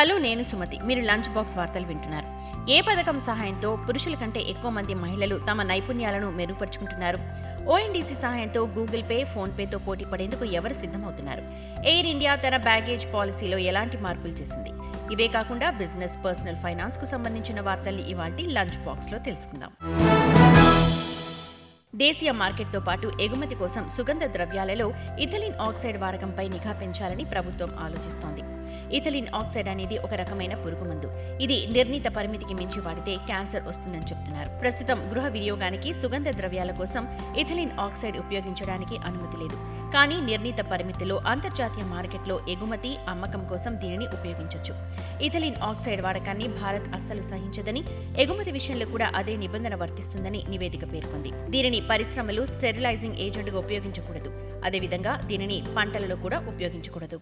Hello నేను సుమతి. మీరు lunch box వార్తలు వింటున్నారు. ఏ పథకం సహాయంతో పురుషుల కంటే ఎక్కువ మంది మహిళలు తమ నైపుణ్యాలను మెరుగుపరుచుకుంటున్నారు? ఓఎన్డీసీ సహాయంతో గూగుల్ పే ఫోన్ పేతో పోటీ పడేందుకు ఎవరు సిద్ధమవుతున్నారు? ఎయిర్ ఇండియా తన బ్యాగేజ్ పాలసీలో ఎలాంటి మార్పులు చేసింది? ఇవే కాకుండా బిజినెస్ పర్సనల్ ఫైనాన్స్కు సంబంధించిన వార్తల్ని ఇవాల్టి లంచ్ బాక్స్లో తెలుసుకుందాం. దేశీయ మార్కెట్తో పాటు ఎగుమతి కోసం సుగంధ ద్రవ్యాలలో ఇథలిన్ ఆక్సైడ్ వాడకంపై నిఘా పెంచాలని ప్రభుత్వం ఆలోచిస్తోంది. ఇథలిన్ ఆక్సైడ్ అనేది ఒక రకమైన పురుగుమందు. ఇది నిర్ణీత పరిమితికి మించి వాడితే క్యాన్సర్ వస్తుందని చెప్తున్నారు. ప్రస్తుతం గృహ వినియోగానికి సుగంధ ద్రవ్యాల కోసం ఇథలిన్ ఆక్సైడ్ ఉపయోగించడానికి అనుమతి లేదు. కానీ నిర్ణీత పరిమితిలో అంతర్జాతీయ మార్కెట్లో ఎగుమతి అమ్మకం కోసం దీనిని ఉపయోగించవచ్చు ఇథలిన్ ఆక్సైడ్ వాడకాన్ని భారత్ అస్సలు సహించదని ఎగుమతి విషయంలో కూడా అదే నిబంధన వర్తిస్తుందని నివేదిక పేర్కొంది. దీనిని పరిశ్రమలు స్టెరిలైజింగ్ ఏజెంట్గా ఉపయోగించకూడదు. అదేవిధంగా దీనిని పంటలలో కూడా ఉపయోగించకూడదు.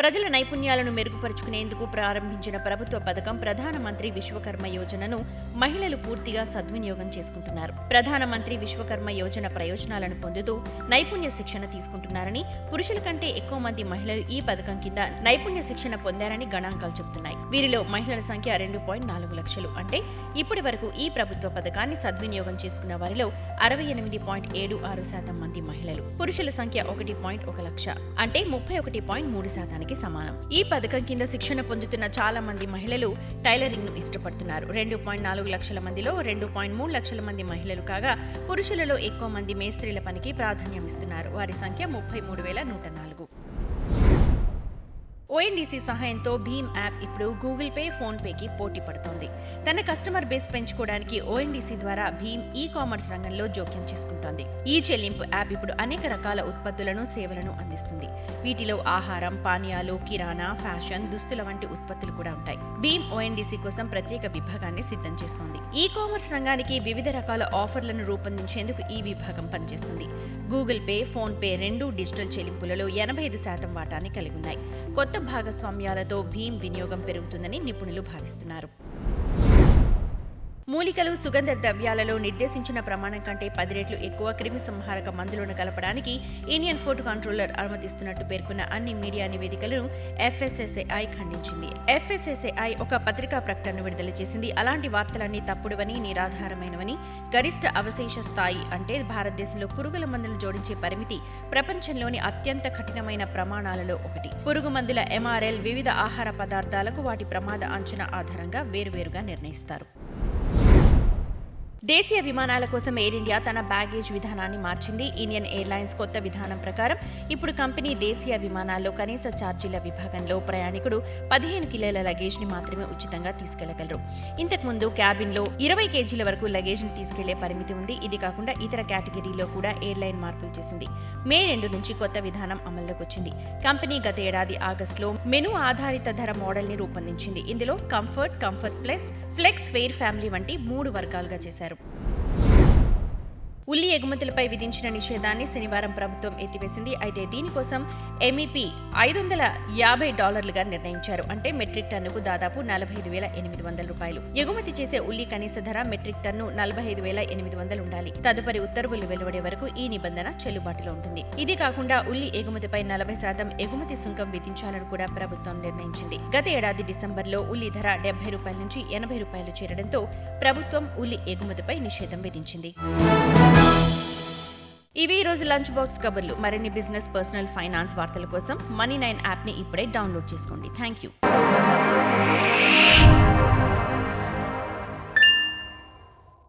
ప్రజల నైపుణ్యాలను మెరుగుపరుచుకునేందుకు ప్రారంభించిన ప్రభుత్వ పథకం ప్రధానమంత్రి విశ్వకర్మ యోజనను మహిళలు పూర్తిగా సద్వినియోగం చేసుకుంటున్నారు. ప్రధానమంత్రి విశ్వకర్మ యోజన ప్రయోజనాలను పొందుతూ నైపుణ్య శిక్షణ తీసుకుంటున్నారని పురుషుల కంటే ఎక్కువ మంది మహిళలు ఈ పథకం కింద నైపుణ్య శిక్షణ పొందారని గణాంకాలు చెబుతున్నాయి. వీరిలో మహిళల సంఖ్య రెండు పాయింట్ నాలుగు లక్షలు. అంటే ఇప్పటి వరకు ఈ ప్రభుత్వ పథకాన్ని సద్వినియోగం చేసుకున్న వారిలో అరవై ఎనిమిది పాయింట్ ఏడు ఆరు శాతం మంది మహిళలు. పురుషుల సంఖ్య ఒకటి పాయింట్ ఒక లక్ష. అంటే ముప్పై ఒకటి పాయింట్ మూడు శాతానికి సమానం. ఈ పథకం కింద శిక్షణ పొందుతున్న చాలా మంది మహిళలు టైలరింగ్ను ఇష్టపడుతున్నారు. రెండు పాయింట్ నాలుగు లక్షల మందిలో రెండు పాయింట్ మూడు లక్షల మంది మహిళలు కాగా పురుషులలో ఎక్కువ మంది మేస్త్రీల పనికి ప్రాధాన్యం ఇస్తున్నారు. వారి సంఖ్య ముప్పై మూడు వేల నూట నాలుగు. ఓఎన్డీసీ సహాయంతో భీమ్ యాప్ ఇప్పుడు గూగుల్ పే ఫోన్ పేకి పోటీ పడుతోంది. తన కస్టమర్ బేస్ పెంచుకోవడానికి ఓఎన్డీసీ ద్వారా భీమ్ ఈ కామర్స్ రంగంలో జోక్యం చేసుకుంటోంది. ఈ చెల్లింపు యాప్ ఇప్పుడు అనేక రకాల ఉత్పత్తులను సేవలను అందిస్తుంది. వీటిలో ఆహారం పానీయాలు కిరాణా ఫ్యాషన్ దుస్తుల వంటి ఉత్పత్తులు కూడా ఉంటాయి. భీమ్ ఓఎన్డీసీ కోసం ప్రత్యేక విభాగాన్ని సిద్ధం చేస్తోంది. ఈ కామర్స్ రంగానికి వివిధ రకాల ఆఫర్లను రూపొందించేందుకు ఈ విభాగం పనిచేస్తుంది. గూగుల్ పే ఫోన్ పే రెండు డిజిటల్ చెల్లింపులలో ఎనభై ఐదు శాతం వాటాన్ని కలిగి ఉన్నాయి. కొత్త భాగస్వామ్యాలతో భీమ్ వినియోగం పెరుగుతుందని నిపుణులు భావిస్తున్నారు. మూలికలు సుగంధ ద్రవ్యాలలో నిర్దేశించిన ప్రమాణం కంటే పది రెట్లు ఎక్కువ క్రిమి సంహారక మందులను కలపడానికి ఇండియన్ ఫుడ్ కంట్రోలర్ అనుమతిస్తున్నట్టు పేర్కొన్న అన్ని మీడియా నివేదికలను ఎఫ్ఎస్ఎస్ఏఐ ఖండించింది. ఎఫ్ఎస్ఎస్ఏఐ ఒక పత్రికా ప్రకటన విడుదల చేసింది. అలాంటి వార్తలన్నీ తప్పుడువని నిరాధారమైనవని గరిష్ట అవశేష స్థాయి అంటే భారతదేశంలో పురుగుల మందులను జోడించే పరిమితి ప్రపంచంలోని అత్యంత కఠినమైన ప్రమాణాలలో ఒకటి. పురుగు మందుల ఎంఆర్ఎల్ వివిధ ఆహార పదార్థాలకు వాటి ప్రమాద అంచనా ఆధారంగా వేరువేరుగా నిర్ణయిస్తారు. దేశీయ విమానాల కోసం ఎయిర్ ఇండియా తన బ్యాగేజ్ విధానాన్ని మార్చింది. ఇండియన్ ఎయిర్లైన్స్ కొత్త విధానం ప్రకారం ఇప్పుడు కంపెనీ దేశీయ విమానాల్లో కనీస ఛార్జీల విభాగంలో ప్రయాణికుడు పదిహేను కిలోల లగేజ్ని మాత్రమే ఉచితంగా తీసుకెళ్ళగలరు. ఇంతకుముందు క్యాబిన్లో ఇరవై కేజీల వరకు లగేజ్ని తీసుకెళ్ళే పరిమితి ఉంది. ఇది కాకుండా ఇతర కేటగిరీలో కూడా ఎయిర్లైన్ మార్పులు చేసింది. మే రెండు నుంచి కొత్త విధానం అమల్లోకి వచ్చింది కంపెనీ గత ఏడాది ఆగస్టులో మెను ఆధారిత ధర మోడల్ని రూపొందించింది. ఇందులో comfort comfort plus flex fair family వంటి మూడు వర్గాలుగా చేశారు. வணக்கம் ఉల్లి ఎగుమతులపై విధించిన నిషేధాన్ని శనివారం ప్రభుత్వం ఎత్తివేసింది. అయితే దీనికోసం ఎంఈపీ ఐదు వందల యాభై డాలర్లుగా నిర్ణయించారు. అంటే మెట్రిక్ టన్నుకు దాదాపు నలభై ఐదు వేల ఎనిమిది వందల రూపాయలు. ఎగుమతి చేసే ఉల్లి కనీస ధర మెట్రిక్ టన్ను నలభై ఐదు వేల ఎనిమిది వందలు ఉండాలి. తదుపరి ఉత్తర్వులు వెలువడే వరకు ఈ నిబంధన చెల్లుబాటులో ఉంటుంది. ఇది కాకుండా ఉల్లి ఎగుమతిపై నలభై శాతం ఎగుమతి సుంకం విధించాలని కూడా ప్రభుత్వం నిర్ణయించింది. గత ఏడాది డిసెంబర్లో ఉల్లి ధర డెబ్బై రూపాయల నుంచి ఎనభై రూపాయలు చేరడంతో ప్రభుత్వం ఉల్లి ఎగుమతిపై నిషేధం విధించింది. ఇవి ఈ రోజు లంచ్ బాక్స్ కబుర్లు. మరిన్ని బిజినెస్ పర్సనల్ ఫైనాన్స్ వార్తల కోసం మనీ నైన్ యాప్ని ఇప్పుడే డౌన్లోడ్ చేసుకోండి. Thank you.